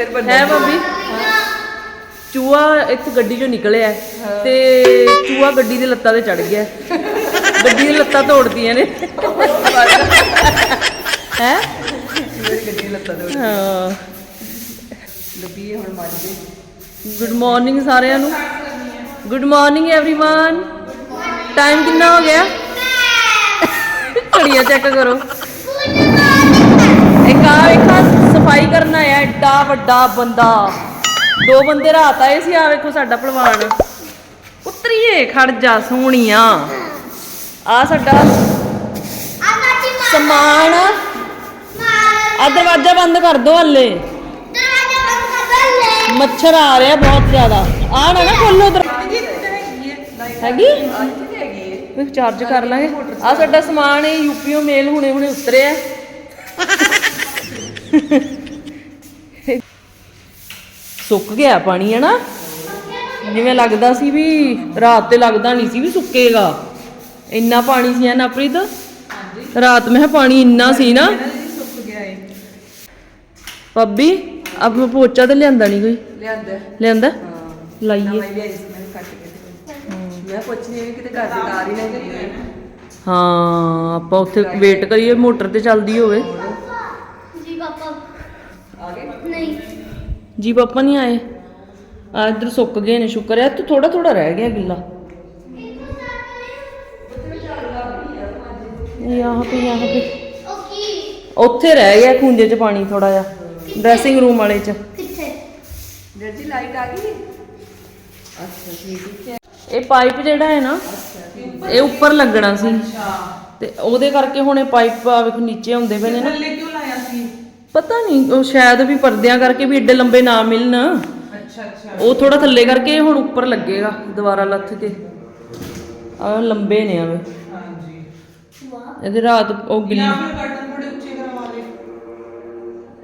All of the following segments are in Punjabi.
ਸਿਰ ਬੰਨ ਹੈ ਭਾਬੀ ਚੂਹਾ ਇੱਥੇ ਗੱਡੀ ਚੋਂ ਨਿਕਲਿਆ ਤੇ ਚੂਹਾ ਗੱਡੀ ਦੀ ਲੱਤਾਂ ਤੇ ਚੜ ਗਿਆ ਗੱਡੀ ਦੀ ਲੱਤਾਂ ਤੋੜਦੀਆਂ ਨੇ ਹੈ ਮੇਰੀ ਗੱਡੀ ਲੱਤਾਂ ਦੇ ਹਾਂ ਲੱਗੀ ਹੁਣ ਮਰ ਗਈ ਗੁੱਡ ਮਾਰਨਿੰਗ ਸਾਰਿਆਂ ਨੂੰ ਗੁੱਡ ਮਾਰਨਿੰਗ एवरीवन ਟਾਈਮ ਕਿੰਨਾ ਹੋ ਗਿਆ ਘੜੀਆਂ ਚੈੱਕ ਕਰੋ ਇੱਕ ਆ ਵੇਖਾ ਸਫ਼ਾਈ ਕਰਨ ਆਇਆ ਐਡਾ ਵੱਡਾ ਬੰਦਾ। ਦੋ ਬੰਦੇ ਰਾਤ ਆਏ ਸੀ ਆ ਵੇਖੋ ਸਾਡਾ ਭਲਵਾਨ ਉਤਰੀਏ, ਖੜ ਜਾ ਸੋਹਣੀਆਂ। ਆ ਸਾਡਾ ਸਮਾਨ। ਆ ਦਰਵਾਜ਼ਾ ਬੰਦ ਕਰ ਦੋ ਹੱਲੇ। ਮੱਛਰ ਆ ਰਿਹਾ ਬਹੁਤ ਜ਼ਿਆਦਾ। ਆ ਨਾ ਨਾ ਖੋਲੋ ਦਰ ਹੈਗੀ? ਚਾਰਜ ਕਰ ਲਾਂਗੇ। ਆ ਸਾਡਾ ਸਮਾਨ ਹੈ ਯੂਪੀਓ ਮੇਲ ਹੁਣੇ ਹੁਣੇ ਉਤਰਿਆ। ਸੁੱਕ ਗਿਆ ਪਾਣੀ ਹੈ ਨਾ ਜਿਵੇਂ ਲੱਗਦਾ ਸੀ ਵੀ ਰਾਤ ਤੇ ਲੱਗਦਾ ਨਹੀਂ ਸੀ ਵੀ ਸੁੱਕੇਗਾ। ਇੰਨਾ ਪਾਣੀ ਸੀ ਨਾ ਪ੍ਰੀਤ? ਰਾਤ ਮੈਂ ਪਾਣੀ ਇੰਨਾ ਸੀ ਨਾ। ਸੁੱਕ ਗਿਆ ਏ ਪੱਬੀ ਆਪ ਪੋਚਾ ਤੇ ਲਿਆਂਦਾ ਨਹੀਂ ਕੋਈ? ਲਿਆਂਦਾ। ਲਿਆਂਦਾ? ਹਾਂ। ਲਾਈਏ। ਮੈਂ ਪੁੱਛਣੀ ਵੀ ਕਿਤੇ ਘਰ ਦੀ ਤਾਰ ਹੀ ਨਾ ਹਾਂ ਆਪਾਂ ਉੱਥੇ ਵੇਟ ਕਰੀਏ ਮੋਟਰ ਤੇ ਚੱਲਦੀ ਹੋਵੇ ਜੀ ਪਾਪਾ ਆ ਗਏ ਨਹੀਂ ਜੀ ਪਾਪਾ ਨਹੀਂ ਆਏ। ਆ ਇੱਧਰ ਸੁੱਕ ਗਏ ਨੇ ਸ਼ੁਕਰ ਹੈ। ਤੇ ਥੋੜਾ ਥੋੜਾ ਰਹਿ ਗਿਆ ਗਿੱਲਾ। ਯਹਾਂ पे ਯਹਾਂ ਓਕੇ ਉੱਥੇ ਰਹਿ ਗਿਆ ਖੂੰਜੇ 'ਚ ਪਾਣੀ ਥੋੜਾ ਜਿਹਾ ਡਰੈਸਿੰਗ ਰੂਮ ਵਾਲੇ 'ਚ। ਕਿੱਥੇ ਡਰ ਜੀ ਲਾਈਟ ਆ ਗਈ? ਅੱਛਾ ਠੀਕ ਹੈ। ਇਹ ਪਾਈਪ ਜਿਹੜਾ ਹੈ ਨਾ ਇਹ ਉੱਪਰ ਲੱਗਣਾ ਸੀ। ਤੇ ਉਹਦੇ ਕਰਕੇ ਹੁਣ ਇਹ ਪਾਈਪ ਆ ਵੇਖੋ ਨੀਚੇ ਆਉਂਦੇ ਪਏ ਨੇ ਨਾ। ਥੱਲੇ ਕਿਉਂ ਪਤਾ ਨਹੀਂ ਉਹ ਸ਼ਾਇਦ ਵੀ ਪਰਦਿਆਂ ਕਰਕੇ ਵੀ ਏਡੇ ਲੰਬੇ ਨਾ ਮਿਲਣ। ਅੱਛਾ ਅੱਛਾ। ਉਹ ਥੋੜਾ ਥੱਲੇ ਕਰਕੇ ਹੁਣ ਉੱਪਰ ਲੱਗੇਗਾ ਦੁਬਾਰਾ ਲੱਥ ਕੇ। ਆ ਲੰਬੇ ਨੇ ਆਵੇ ਹਾਂਜੀ। ਇਹਦੇ ਰਾਤ ਉਹ ਗਿੱਲੀ ਫਿਰ ਕਰਟਨ ਥੋੜੇ ਉੱਚੇ ਕਰਵਾ ਲੇ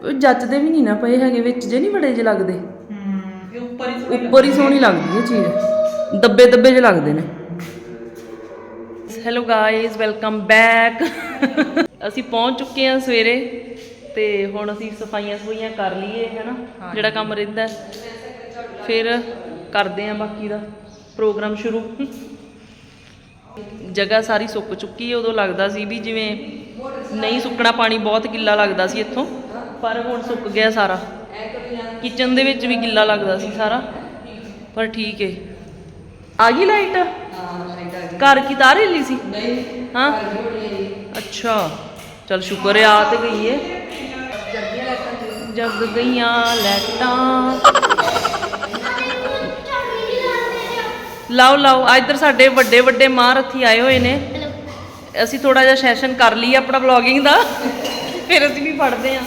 ਉਹ ਜੱਚਦੇ ਵੀ ਨਹੀਂ ਨਾ ਪਏ ਹੈਗੇ ਵਿੱਚ ਜੇ ਨਹੀਂ ਬੜੇ ਜੇ ਲੱਗਦੇ। ਹੂੰ ਇਹ ਉੱਪਰ ਹੀ ਉੱਪਰ ਹੀ ਸੋਹਣੀ ਲੱਗਦੀ ਹੈ ਚੀਜ਼। ਦੱਬੇ ਦੱਬੇ ਜੇ ਲੱਗਦੇ ਨੇ। ਹੈਲੋ ਗਾਇਜ਼ ਵੈਲਕਮ ਬੈਕ ਅਸੀਂ ਪਹੁੰਚ ਚੁੱਕੇ ਹਾਂ ਸਵੇਰੇ। ਤੇ ਹੁਣ ਅਸੀਂ ਸਫਾਈਆਂ ਸਫਾਈਆਂ ਕਰ ਲਈਏ ਹੈਨਾ? ਜਿਹੜਾ ਕੰਮ ਰਹਿੰਦਾ। ਫਿਰ ਕਰਦੇ ਹਾਂ ਬਾਕੀ ਦਾ ਪ੍ਰੋਗਰਾਮ ਸ਼ੁਰੂ। ਜਗ੍ਹਾ ਸਾਰੀ ਸੁੱਕ ਚੁੱਕੀ ਹੈ ਉਦੋਂ ਲੱਗਦਾ ਸੀ ਵੀ ਜਿਵੇਂ ਨਹੀਂ ਸੁੱਕਣਾ ਪਾਣੀ ਬਹੁਤ ਗਿੱਲਾ ਲੱਗਦਾ ਸੀ ਇੱਥੋਂ ਪਰ ਹੁਣ ਸੁੱਕ ਗਿਆ ਸਾਰਾ। ਕਿਚਨ ਦੇ ਵਿੱਚ ਵੀ ਗਿੱਲਾ ਲੱਗਦਾ ਸੀ ਸਾਰਾ ਪਰ ਠੀਕ ਹੈ। ਆ ਗਈ ਲਾਈਟ ਹਾਂ ਲਾਈਟ ਆ ਗਈ ਘਰ ਕੀ ਤਾਰ ਹਿੱਲੀ ਸੀ? ਨਹੀਂ ਹਾਂ? ਅੱਛਾ ਚਲ ਸ਼ੁਕਰ ਹੈ ਆ ਤੇ ਗਈ ਹੈ। ਜਗ ਗਈਆਂ ਲੈਟਾਂ। ਲਾਓ ਲਾਓ ਆ ਇੱਧਰ ਸਾਡੇ ਵੱਡੇ ਵੱਡੇ ਮਹਾਰਥੀ ਆਏ ਹੋਏ ਨੇ। ਅਸੀਂ ਥੋੜਾ ਜਿਹਾ ਸੈਸ਼ਨ ਕਰ ਲਈ ਆਪਣਾ ਵਲੌਗਿੰਗ ਦਾ। ਫਿਰ ਅਸੀਂ ਵੀ ਪੜਦੇ ਹਾਂ।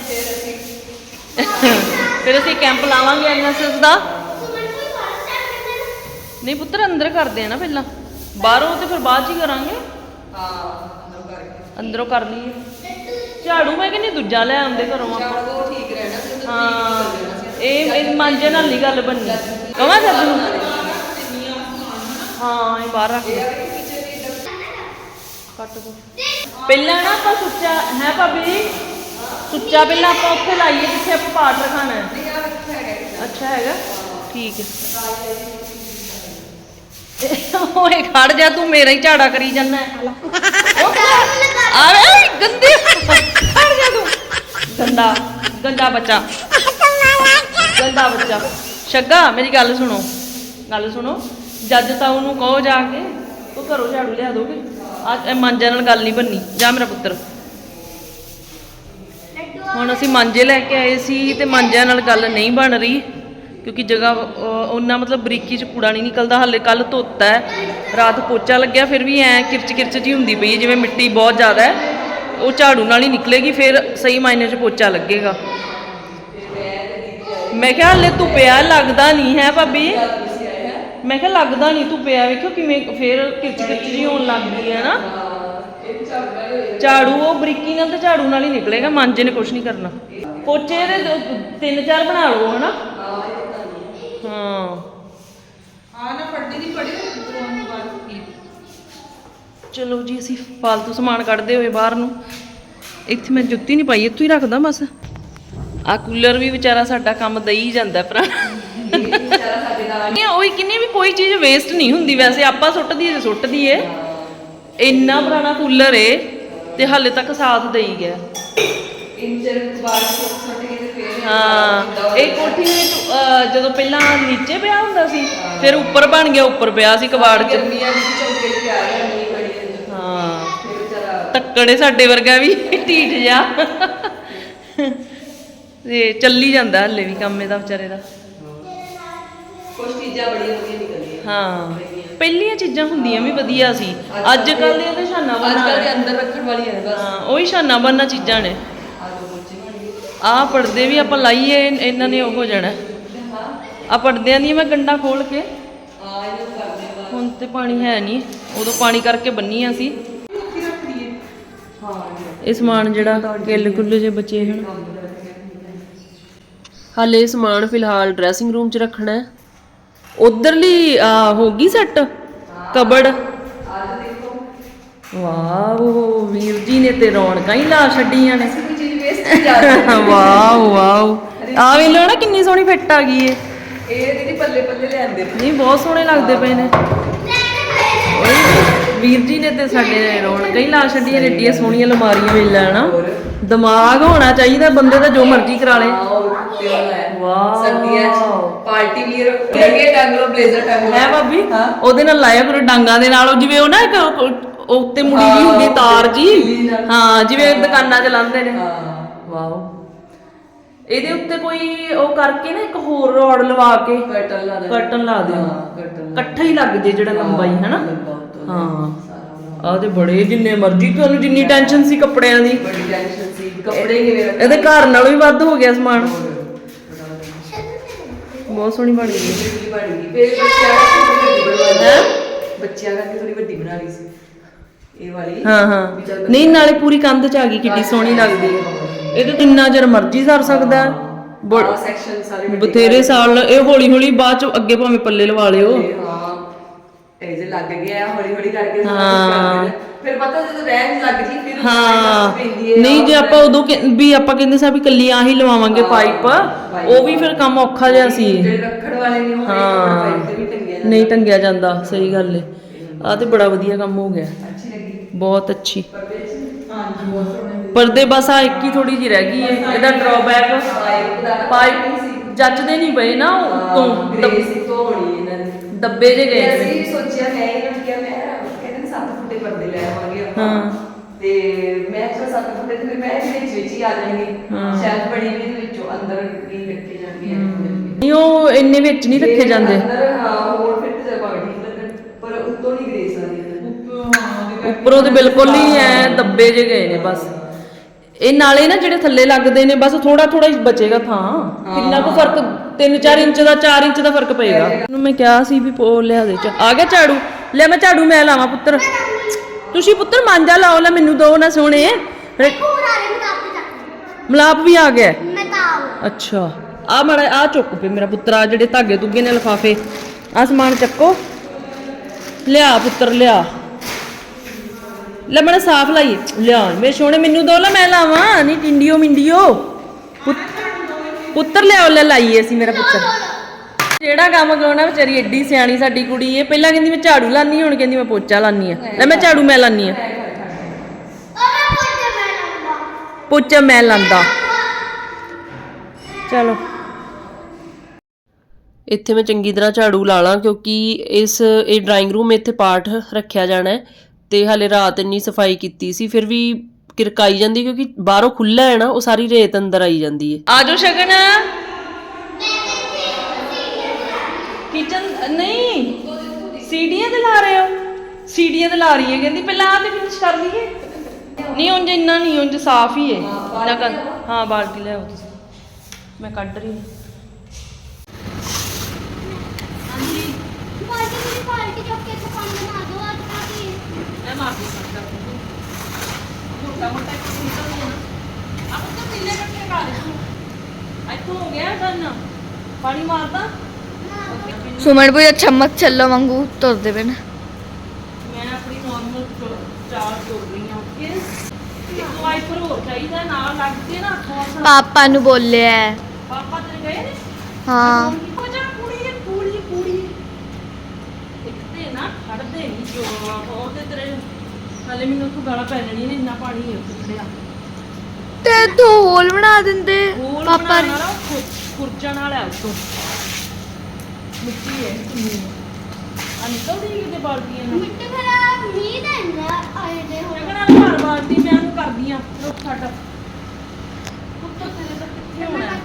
ਫਿਰ ਅਸੀਂ ਕੈਂਪ ਲਾਵਾਂਗੇ ਐਨਐਸਐਸ ਦਾ। ਨਹੀਂ ਪੁੱਤਰ ਅੰਦਰ ਕਰਦੇ ਆ ਨਾ ਪਹਿਲਾਂ। ਬਾਹਰੋਂ ਤੇ ਫਿਰ ਬਾਅਦ ਚ ਹੀ ਕਰਾਂਗੇ। ਹਾਂ ਅੰਦਰ ਕਰਕੇ। ਅੰਦਰੋਂ ਕਰ ਲਈਏ। ਝਾੜੂ ਮੈਂ ਕਹਿੰਦੀ ਦੂਜਾ ਲੈ ਆਉਂਦੇ ਘਰੋਂ ਆਪਾਂ। ਹਾਂ, ਇਹ ਇਹ ਮਾਂਜੇ ਨਾਲ ਨਹੀਂ ਗੱਲ ਬਣਨੀ। ਕਹਾਂ ਜੱਜ ਨੂੰ ਹਾਂ, ਇਹ ਬਾਹਰ ਰੱਖ ਦੇ ਕੱਟ ਦੋ। ਪਹਿਲਾਂ ਨਾ ਆਪਾਂ ਸੁੱਚਾ, ਹੈ ਭਾਬੀ? ਸੁੱਚਾ ਪਹਿਲਾਂ ਆਪਾਂ ਉੱਥੇ ਲਾਈਏ ਜਿੱਥੇ ਆਪਾਂ ਪਾਠ ਰਖਾਣਾ ਹੈ। ਅੱਛਾ ਹੈਗਾ। ਠੀਕ ਹੈ। ਓਏ, ਖੜ ਜਾ ਤੂੰ, ਮੇਰਾ ਹੀ ਝਾੜਾ ਕਰੀ ਜਾਂਦਾ ਆਵੇ ਓਏ ਗੰਦੇ। ਖੜ ਜਾ ਤੂੰ। ਗੰਦਾ। ਗੰਦਾ ਬੱਚਾ। ਗੰਦਾ ਬੱਚਾ। ਸ਼ੱਗਾ ਮੇਰੀ ਗੱਲ ਸੁਣੋ। ਗੱਲ ਸੁਣੋ। ਜੱਜ ਤਾਂ ਉਹਨੂੰ ਕਹੋ ਜਾ ਕੇ ਉਹ ਘਰੋਂ ਝਾੜੂ ਲਿਆ ਦੋਗੇ ਆ ਮਾਂਜਾ ਨਾਲ ਗੱਲ ਨਹੀਂ ਬੰਨੀ। ਜਾ ਮੇਰਾ ਪੁੱਤਰ। ਹੁਣ ਅਸੀਂ ਮਾਂਜੇ ਲੈ ਕੇ ਆਏ ਸੀ ਤੇ ਮਾਂਜਿਆਂ ਨਾਲ ਗੱਲ ਨਹੀਂ ਬਣ ਰਹੀ। ਕਿਉਂਕਿ ਜਗ੍ਹਾ ਅਹ, ਉਹਨਾਂ ਮਤਲਬ ਬਰੀਕੀ ਚ ਕੂੜਾ ਨਹੀਂ ਨਿਕਲਦਾ। ਹਾਲੇ ਕੱਲ ਧੋਤਾ ਹੈ। ਰਾਤ ਪੋਚਾ ਲੱਗਿਆ ਫਿਰ ਵੀ ਐ ਕਿਰਚ ਕਿਰਚ ਜੀ ਹੁੰਦੀ ਪਈ ਹੈ। ਜਿਵੇਂ ਮਿੱਟੀ ਬਹੁਤ ਜ਼ਿਆਦਾ ਹੈ ਉਹ ਝਾੜੂ ਨਾਲ ਹੀ ਨਿਕਲੇਗੀ ਫਿਰ ਸਹੀ ਮਾਇਨੇ ਚ ਪੋਚਾ ਲੱਗੇਗਾ। ਮੈਂ ਕਿਹਾ ਹਲੇ ਧੁੱਪਿਆ ਲੱਗਦਾ ਨਹੀਂ ਹੈ ਭਾਬੀ। ਮੈਂ ਕਿਹਾ ਲੱਗਦਾ ਨਹੀਂ ਧੁੱਪਿਆ ਵੇਖੋ ਕਿਵੇਂ ਫੇਰ ਕਿਰਚ ਕਿਰਚ ਜੀ ਹੋਣ ਲੱਗ ਗਈ ਹੈ ਨਾ। ਝਾੜੂ ਉਹ ਬਰੀਕੀ ਨਾਲ ਤੇ ਝਾੜੂ ਨਾਲ ਹੀ ਨਿਕਲੇਗਾ ਮਾਂਜੇ ਨੇ ਕੁਝ ਨਹੀਂ ਕਰਨਾ। ਪੋਚੇ ਦੇ ਦੋ- ਤਿੰਨ ਚਾਰ ਬਣਾ ਲਓ ਹਨਾ? ਹਾਂ। ਹਾਂ ਨਾ ਨੂੰ ਬਾਅਦ। ਕੀ ਚਲੋ ਜੀ ਅਸੀਂ ਫਾਲਤੂ ਸਮਾਨ ਕੱਢਦੇ ਹੋਏ ਬਾਹਰ ਨੂੰ। ਇੱਥੇ ਮੈਂ ਜੁੱਤੀ ਨਹੀਂ ਪਾਈ ਇੱਥੋਂ ਹੀ ਰੱਖਦਾ ਬਸ। ਆ ਕੂਲਰ ਵੀ ਵਿਚਾਰਾ ਸਾਡਾ ਕੰਮ ਦਈ ਜਾਂਦਾ ਭਰਾ। ਇਹ ਵੀ ਕਿੰਨੀ ਵੀ ਕੋਈ ਚੀਜ਼ ਵੇਸਟ ਨਹੀਂ ਹੁੰਦੀ ਵੈਸੇ, ਆਪਾਂ ਸੁੱਟ ਦਈਏ ਤੇ ਸੁੱਟ ਦਈਏ ਇੰਨਾ ਪੁਰਾਣਾ ਕੂਲਰ ਏ ਤੇ ਹਾਲੇ ਤੱਕ ਸਾਥ ਦੇਈ ਗਿਆ। ਹਾਂ ਇਹ ਕੋਠੀ ਵਿੱਚ ਜਦੋਂ ਪਹਿਲਾਂ ਨੀਚੇ ਪਿਆ ਹੁੰਦਾ ਸੀ, ਫਿਰ ਉੱਪਰ ਬਣ ਗਿਆ, ਉੱਪਰ ਪਿਆ ਸੀ ਕਬਾੜ 'ਚ। ਹਾਂ ਫਿਰ ਵਿਚਾਰਾ ਤੱਕੜੇ ਸਾਡੇ ਵਰਗਾ ਵੀ ਢੀਠ ਜਾ ਤੇ ਚੱਲੀ ਜਾਂਦਾ ਹਲੇ ਵੀ ਕੰਮ ਇਹਦਾ ਵਿਚਾਰੇ ਦਾ। ਕੁਝ ਚੀਜ਼ਾਂ ਬੜੀਆਂ ਵਧੀਆ ਨਿਕਲੀਆਂ ਹਾਂ ਪਹਿਲੀਆਂ। ਚੀਜ਼ਾਂ ਹੁੰਦੀਆਂ ਵੀ ਵਧੀਆ ਸੀ। ਅੱਜ ਕੱਲ ਦੀਆਂ ਤਾਂ ਸ਼ਾਨਾ ਅੱਜ ਬਣਾ ਕੱਲ੍ਹ ਦੇ ਅੰਦਰ ਰੱਖਣ ਵਾਲੀਆਂ ਨੇ ਬਸ। ਹਾਂ ਉਹੀ ਸ਼ਾਨਾ ਬਣਨਾ ਚੀਜ਼ਾਂ ਨੇ। ਆ ਦੋ ਬਣ ਆਹ ਪਰਦੇ ਵੀ ਆਪਾਂ ਲਾਈਏ ਇਹਨਾਂ ਨੇ ਉਹ ਹੋ ਜਾਣਾ। ਆ ਪਰਦਿਆਂ ਦੀ ਮੈਂ ਗੰਡਾ ਖੋਲ ਕੇ। ਆ ਇਹਨਾਂ ਨੂੰ ਕਰਦੇ ਆ ਹੁਣ ਤੇ ਪਾਣੀ ਹੈ ਨਹੀਂ। ਉਦੋਂ ਪਾਣੀ ਕਰਕੇ ਸੀ। ਰੱਖ ਦਈਏ ਹਾਂ ਇਹ ਸਮਾਨ ਜਿਹੜਾ ਕਿੱਲ ਕੁੱਲ ਜੇ। ਬਚੇ ਹਨ ਹਾਲੇ ਸਮਾਨ ਫਿਲਹਾਲ ਡਰੈਸਿੰਗ ਰੂਮ 'ਚ ਰੱਖਣਾ ਹੈ। ਉਧਰਲੀ ਹੋ ਗਈ ਸੈੱਟ ਕਬੜ? ਵਾਓ ਵੀਰ ਜੀ ਨੇ ਤੇ ਰੌਣਕਾਂ ਹੀ ਲਾ ਛੱਡੀਆਂ ਨੇ। Wow wow. ਆ ਵੇ ਲੋ ਨਾ ਕਿੰਨੀ ਸੋਹਣੀ ਫਿੱਟ ਆ ਗਈ ਏ ਇਹ ਦੀਦੀ ਪੱਲੇ ਪੱਲੇ ਲਿਆਂਦੇ ਨੇ। ਨਹੀਂ ਬਹੁਤ ਸੋਹਣੇ ਲੱਗਦੇ ਪਏ ਨੇ। ਓਏ ਵੀਰ ਜੀ ਨੇ ਤੇ ਸਾਡੇ ਰੌਣਕਾਂ ਹੀ ਲਾ ਛੱਡੀਆਂ ਨੇ ਏਡੀਆਂ ਸੋਹਣੀਆਂ ਅਲਮਾਰੀਆਂ ਵੇਖ ਲੈਣਾ। ਦਿਮਾਗ ਹੋਣਾ ਚਾਹੀਦਾ ਬੰਦੇ ਦਾ ਜੋ ਮਰਜ਼ੀ ਕਰਾ ਲੇ। ਹਾਂ ਉਹ ਕੁੱਤੇ ਵਾਲਾ ਹੈ। ਵਾਓ। ਸਰਦੀਆਂ ਚ ਪਾਰਟੀ ਵੀਅਰ ਲੱਗੇ ਟੰਗ ਲੋ ਬਲੇਜ਼ਰ ਟੰਗ ਲੋ ਹੈ ਭਾਬੀ ਹਾਂ। ਉਹਦੇ ਨਾਲ ਲਾਇਆ ਕਰੋ ਡਾਂਗਾਂ ਦੇ ਨਾਲ। ਜਿਵੇਂ ਉਹ ਨਾ ਇੱਕ ਉੱਤੇ ਮੁੜੀ ਵੀ ਹੁੰਦੀ ਤਾਰ ਜੀ। ਹਾਂ ਜਿਵੇਂ ਦੁਕਾਨਾਂ 'ਚ ਲਾਉਂਦੇ ਨੇ। ਹਾਂ। ਵਾਓ। ਇਹਦੇ ਉੱਤੇ ਕੋਈ ਉਹ ਕਰਕੇ ਨਾ ਇੱਕ ਹੋਰ ਰੋਡ ਲਵਾ ਕੇ ਕਰਟਨ ਲਾ ਦੇ ਕਰਟਨ ਲਾ ਦਿਓ। ਇਕੱਠਾ ਹੀ ਲੱਗ ਜੇ ਜਿਹੜਾ ਲੰਬਾਈ ਹੈ ਨਾ ਹਾਂ। ਹਾਂ ਆ ਤੇ ਬੜੇ ਜਿੰਨੇ ਮਰਜ਼ੀ ਤੁਹਾਨੂੰ ਜਿੰਨੀ ਟੈਨਸ਼ਨ ਸੀ ਕੱਪੜਿਆਂ ਦੀ। ਬੜੀ ਟੈਨਸ਼ਨ ਸੀ ਕੱਪੜੇ ਕਿਵੇਂ ਰੱਖ? ਇਹਦੇ ਘਰ ਨਾਲੋਂ ਵੀ ਵੱਧ ਹੋ ਗਿਆ ਸਮਾਨ। ਬਹੁਤ ਸੋਹਣੀ ਬਣ ਗਈ। ਕੀ ਬਣ ਗਈ। ਫਿਰ ਬੱਚਿਆਂ ਕਰਕੇ ਥੋੜੀ ਵੱਡੀ ਬਣਵਾ ਲਈ। ਬੱਚਿਆਂ ਕਰਕੇ ਥੋੜੀ ਵੱਡੀ ਬਣਾ ਲਈ ਸੀ। ਇਹ ਵਾਲੀ। ਹਾਂ ਹਾਂ। ਨਹੀਂ ਨਾਲੇ ਪੂਰੀ ਕੰਧ ਚ ਆ ਗਈ ਕਿੱਡੀ ਸੋਹਣੀ ਲੱਗਦੀ। ਹੈ ਇਹਦੇ ਜਿੰਨਾ ਚਿਰ ਮਰਜ਼ੀ ਸਰ ਸਕਦਾ। ਆਹ ਸੈਕਸ਼ਨ ਸਾਰੇ ਬਥੇਰੇ ਸਾਲ ਇਹ ਹੌਲੀ ਹੌਲੀ ਬਾਅਦ ਚ ਅੱਗੇ ਭਾਵੇਂ ਪੱਲੇ ਲਵਾ ਲਿਓ। ਤੇ ਇਹ ਜੇ ਲੱਗ ਗਿਆ ਹੌਲੀ ਹੌਲੀ ਕਰਕੇ ਸਾਰਾ ਹਾਂ। ਕੁਝ ਕਰਦੇ ਨੇ। ਫਿਰ ਪਤਾ ਜਦੋਂ ਰਹਿਣ ਲੱਗ ਜੀ ਫਿਰ ਹਾਂ। ਪੈਂਦੀ ਹੈ ਨਹੀਂ ਜੇ ਆਪਾਂ ਉਦੋਂ ਕਹਿ- ਵੀ ਆਪਾਂ ਕਹਿੰਦੇ ਸੀ ਵੀ ਕੱਲੀ ਆਹੀ ਲਵਾਵਾਂਗੇ ਪਾਈਪ ਉਹ ਵੀ ਫਿਰ ਕੰਮ ਔਖਾ ਜਿਹਾ ਸੀ। ਜਿਹੜੇ ਰੱਖਣ ਵਾਲੇ ਨੇ ਉਹ ਹਾਂ। ਪਾਈਪ ਤੇ ਵੀ ਟੰਗੇ ਜਾਂਦੇ। ਨਹੀਂ ਟੰਗਿਆ ਜਾਂਦਾ ਸਹੀ ਗੱਲ ਏ। ਆ ਤੇ ਬੜਾ ਵਧੀਆ ਕੰਮ ਹੋ ਗਿਆ। ਅੱਛੀ ਲੱਗੀ। ਬਹੁਤ ਅੱਛੀ। ਪਰ ਵਿੱਚ ਹਾਂਜੀ ਬਹੁਤ ਸੋਹਣੇ ਪਰਦੇ ਬਸ ਆ ਇੱਕ ਹੀ ਥੋੜੀ ਜਿਹੀ ਰਹਿ ਗਈ ਏ। ਇਹਦਾ ਡਰਾਬੈਕ ਪਾਈਪ ਦਾ ਪਾਈਪ ਜੱਚਦੇ ਨਹੀਂ ਪਏ ਇਹਨਾਂ ਨੇ ਦੱਬੇ ਜੇ ਤੇ ਗਏ ਅਸੀਂ ਵੀ ਸੋਚਿਆ ਮੈਂ ਇਹਨਾਂ ਨੂੰ ਕਿਹਾ ਮੈਂ ਕਹਿੰਦੇ ਸੱਤ ਫੁੱਟੇ ਪਰਦੇ ਲੈ ਆਵਾਂਗੇ ਆਪਾਂ। ਹਾਂ। ਤੇ ਮੈਂ ਕਿਹਾ ਸੱਤ ਫੁੱਟੇ ਤੇ ਮੈਂ ਵਿੱਚ ਵਿੱਚ ਹੀ ਆ ਜਾਣਗੇ। ਸ਼ੈਲਫ ਬਣੀ ਵੀ ਵਿੱਚੋਂ ਅੰਦਰ ਵੀ ਰੱਖੇ ਜਾਣਗੇ। ਨਹੀਂ ਉਹ ਇੰਨੇ ਵਿੱਚ ਨਹੀਂ ਰੱਖੇ ਤੇ ਜਾਂਦੇ। ਅੰਦਰ ਹਾਂ ਹੋਰ ਫਿੱਟ ਜਾ ਬਾਡੀ ਲੱਗਣ ਪਰ ਉੱਤੋਂ ਨਹੀਂ ਗ੍ਰੇਸ ਆ ਰਹੀ ਉੱਪਰੋਂ ਤੇ ਬਿਲਕੁਲ ਹੀ ਐ ਦੱਬੇ ਜੇ ਗਏ ਨੇ ਬਸ। ਇਹ ਨਾਲੇ ਨਾ ਜਿਹੜੇ ਥੱਲੇ ਲੱਗਦੇ ਨੇ ਬਸ ਥੋੜਾ ਥੋੜਾ ਹੀ ਬਚੇਗਾ ਥਾਂ। ਕਿੰਨਾ ਕੁ ਫ਼ਰਕ 3-4 ਇੰਚ ਦਾ 4 ਇੰਚ ਦਾ ਫ਼ਰਕ ਪਏਗਾ। ਉਹਨੂੰ ਮੈਂ ਕਿਹਾ ਸੀ ਵੀ ਪੋ ਲਿਆ ਦੇ ਚ। ਆ ਗਿਆ ਝਾੜੂ। ਲੈ ਮੈਂ ਝਾੜੂ ਮੈਂ ਲਾਵਾਂ ਪੁੱਤਰ। ਤੁਸੀਂ ਪੁੱਤਰ ਮਾਂਜਾ ਲਾਓ ਲੈ ਮੈਨੂੰ ਦੋ ਨਾ ਸੋਹਣੇ। ਮਲਾਪ ਵੀ ਆ ਗਿਆ। ਅੱਛਾ। ਆ ਮੜਾ ਆ ਚੁੱਕ ਪੇ ਮੇਰਾ ਪੁੱਤਰ ਆ ਜਿਹੜੇ ਧਾਗੇ ਤੁਗੇ ਨੇ ਲਫਾਫੇ। ਆ ਸਮਾਨ ਚੱਕੋ। ਲਿਆ ਪੁੱਤਰ ਲਿਆ। ਲੈ ਮੜਾ ਸਾਫ਼ ਲਾਈ ਲਿਆ ਮੇਰੇ ਸੋਹਣੇ ਮੈਨੂੰ ਦੋ ਲੈ ਮੈਂ ਲਾਵਾਂ। ਨਹੀਂ ਟਿੰਡੀਓ ਮਿੰਡੀਓ। ਪੁੱਤ- ਪੁੱਤਰ ਲਿਆਓ ਲੈ ਲਾਈਏ ਅਸੀਂ ਮੇਰਾ ਪੁੱਤਰ। ਜਿਹੜਾ ਕੰਮ ਕਰਾਉਣਾ ਵਿਚਾਰੀ ਐਡੀ ਸਿਆਣੀ ਸਾਡੀ ਕੁੜੀ ਏ। ਪਹਿਲਾਂ ਕਹਿੰਦੀ ਮੈਂ ਝਾੜੂ ਲਾਨੀ ਹੁਣ ਕਹਿੰਦੀ ਮੈਂ ਪੋਚਾ ਲਾਨੀ ਆ। ਲੈ ਮੈਂ ਝਾੜੂ ਮੈਂ ਲਾਨੀ ਆ। ਲਾਉਂਦਾ ਪੋਚਾ ਮੈਂ ਲਾਂਦਾ। ਚਲੋ। ਇੱਥੇ ਮੈਂ ਚੰਗੀ ਤਰ੍ਹਾਂ ਝਾੜੂ ਲਾ ਲਾਂ, ਕਿਉਂਕਿ ਇਸ, ਇਹ ਡਰਾਇੰਗ ਰੂਮ ਇੱਥੇ ਪਾਠ ਰੱਖਿਆ ਜਾਣਾ ਹੈ। ਤੇ ਹਾਲੇ ਰਾਤ ਇੰਨੀ ਸਫ਼ਾਈ ਕੀਤੀ ਸੀ, ਫਿਰ ਵੀ ਕਿਰਕਾਈ ਜਾਂਦੀ ਕਿਉਂਕਿ ਬਾਹਰੋਂ ਖੁੱਲਾ ਹੈ ਨਾ ਉਹ ਸਾਰੀ ਰੇਤ ਅੰਦਰ ਆਈ ਜਾਂਦੀ ਹੈ ਆਜੋ ਸ਼ਗਨ। ਕਿਚਨ ਨਹੀਂ ਸੀੜੀਆਂ ਤੇ ਲਾ ਰਹੇ ਹੋ। ਸੀੜੀਆਂ ਤੇ ਲਾ ਰਹੀ ਹੈ ਕਹਿੰਦੀ ਪਹਿਲਾਂ ਆ ਤੇ ਫਿਨਿਸ਼ ਕਰ ਲਈਏ। ਨਹੀਂ ਉਂਝ ਇੰਨਾ ਨਹੀਂ ਉਂਝ ਸਾਫ਼ ਹੀ ਹੈ ਨਾ ਕਰ ਹਾਂ ਬਾਲਟੀ ਲੈ ਆਓ ਤੁਸੀਂ। ਮੈਂ ਕੱਢ ਰਹੀ ਹਾਂ। ਪਾਰਟੀ ਦੀ ਪਾਰਟੀ ਚੁੱਕ ਕੇ ਇੱਥੇ ਪਾਣੀ ਬਣਾ ਦਿਓ ਅੱਜ ਕਾਫੀ ਮੈਂ ਮਾਫੀ ਮੰਗਦਾ ਸੁਮਨ ਪੂਰਾ ਚਮਕ ਚੱਲੋ ਵਾਂਗੂ ਤੁਰਦੇ ਪਏ ਨੇ। ਮੈਂ ਆਪਣੀ ਨਾਰਮਲ ਚਾਰ ਤੋੜ ਰਹੀ ਹਾਂ ਓਕੇ? ਇੱਕ ਵਾਈਪਰ ਹੋਰ ਚਾਹੀਦਾ ਨਾਲ ਨਾ ਪਾਪਾ ਨੂੰ ਬੋਲਿਆ। ਪਾਪਾ ਤੇਰੇ ਗਏ ਨੇ? ਹਾਂ। ਹੋ ਜਾ ਕੁੜੀ ਹੈ? ਕੁੜੀ ਕੁੜੀ ਇੱਕ ਤੇ ਨਾ ਖੜਦੇ ਨਹੀਂ ਜੋ ਉਹ ਤੇ ਤੇਰੇ ਹਲੇ ਮੈਨੂੰ ਉੱਥੋਂ ਗਾਲਾਂ ਪੈ ਜਾਣੀਆਂ ਨੇ ਇੰਨਾ ਪਾਣੀ ਹੈ ਉੱਥੇ ਖੜਿਆ। ਤੇ ਤੂੰ ਹੋਲ ਬਣਾ ਦਿੰਦੇ। ਪਾਪਾ ਪਾਪਾ ਨੇ ਨਾਲ ਖੁਰਚਣ ਵਾਲਾ ਹੈ ਉੱਤੋਂ ਮਿੱਟੀ ਹੈ ਕਿੰਨੀ ਆ ਨਿਕਲਦੀ ਨਹੀਂ ਕਿਤੇ ਬਾਲਟੀਆਂ ਨਾਲ। ਮਿੱਟੀ ਫਿਰ ਮੀਂਹ ਦਾ ਇੰਨਾ ਆਏ ਦੇ ਹੁਣ ਜਗਣਾ ਘਰ ਬਾਲਟੀ ਮੈਂ ਉਹਨੂੰ ਕਰਦੀ ਆ ਰੁੱਖ ਛੱਡ। ਉੱਤੋਂ ਤੇਰੇ ਤਾਂ ਕਿੱਥੇ ਹੋਣਾ ਹੈ?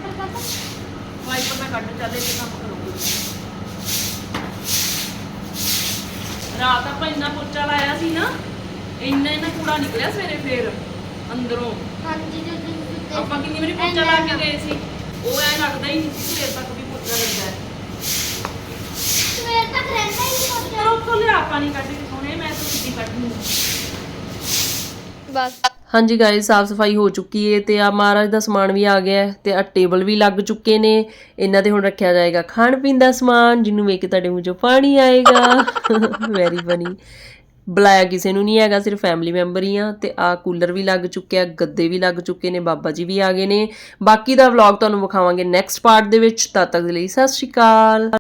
ਵਾਈਪਰ ਮੈਂ ਕੱਢ ਚੱਲੇ ਤੇ ਕੰਮ ਕਰੂੰਗੀ ਰਾਤ ਆਪਾਂ ਇੰਨਾ ਪੋਚਾ ਲਾਇਆ ਸੀ ਨਾ ਇੰਨਾ ਇੰਨਾ ਕੂੜਾ ਨਿਕਲਿਆ ਸਵੇਰੇ ਫੇਰ ਅੰਦਰੋਂ। ਹਾਂਜੀ ਜੀ ਜੀ ਜੀ ਆਪਾਂ ਕਿੰਨੀ ਵਾਰੀ ਪੋਚਾ ਲਾ ਕੇ ਗਏ ਸੀ। ਉਹ ਐ ਲੱਗਦਾ ਹੀ ਨਹੀਂ ਸੀ ਸਵੇਰ ਤੱਕ ਵੀ ਪੋਚਾ ਲੱਗਾ ਹੈ। ਸਵੇਰ ਤੱਕ ਰਹਿੰਦਾ ਹੀ ਨਹੀਂ ਪਰ ਪਹੁੰਚਿਆ ਉੱਥੋਂ ਲਿਆ ਪਾਣੀ ਕੱਢ ਕੇ ਸੋਹਣੇ ਮੈਂ ਤਾਂ ਸਿੱਧੀ ਕੱਢਣੀ ਬਸ। ਹਾਂਜੀ ਗਾਇਸ ਸਾਫ਼ ਸਫ਼ਾਈ ਹੋ ਚੁੱਕੀ ਹੈ ਤੇ ਆ ਮਹਾਰਾਜ ਦਾ ਸਮਾਨ ਵੀ ਆ ਗਿਆ ਤੇ ਆ ਟੇਬਲ ਵੀ ਲੱਗ ਚੁੱਕੇ ਨੇ। ਇਹਨਾਂ ਤੇ ਹੁਣ ਰੱਖਿਆ ਜਾਏਗਾ ਖਾਣ ਪੀਣ ਦਾ ਸਮਾਨ ਜਿਹਨੂੰ ਵੇਖ ਕੇ ਤੁਹਾਡੇ ਮੂੰਹ 'ਚੋਂ ਪਾਣੀ ਆਏਗਾ। ਵੈਰੀ ਫਨੀ ਬੁਲਾਇਆ ਕਿਸੇ ਨੂੰ ਨਹੀਂ ਹੈਗਾ, ਸਿਰਫ ਫੈਮਿਲੀ ਮੈਂਬਰ ਹੀ ਆ ਤੇ ਆ ਕੂਲਰ ਵੀ ਲੱਗ ਚੁੱਕਿਆ, ਗੱਦੇ ਵੀ ਲੱਗ ਚੁੱਕੇ ਨੇ, ਬਾਬਾ ਜੀ ਵੀ ਆ ਗਏ ਨੇ। ਬਾਕੀ ਦਾ ਵਲੌਗ ਤੁਹਾਨੂੰ ਵਿਖਾਵਾਂਗੇ ਨੈਕਸਟ ਪਾਰਟ ਦੇ ਵਿੱਚ, ਤਦ ਤੱਕ ਦੇ ਲਈ ਸਤਿ ਸ਼੍ਰੀ ਅਕਾਲ।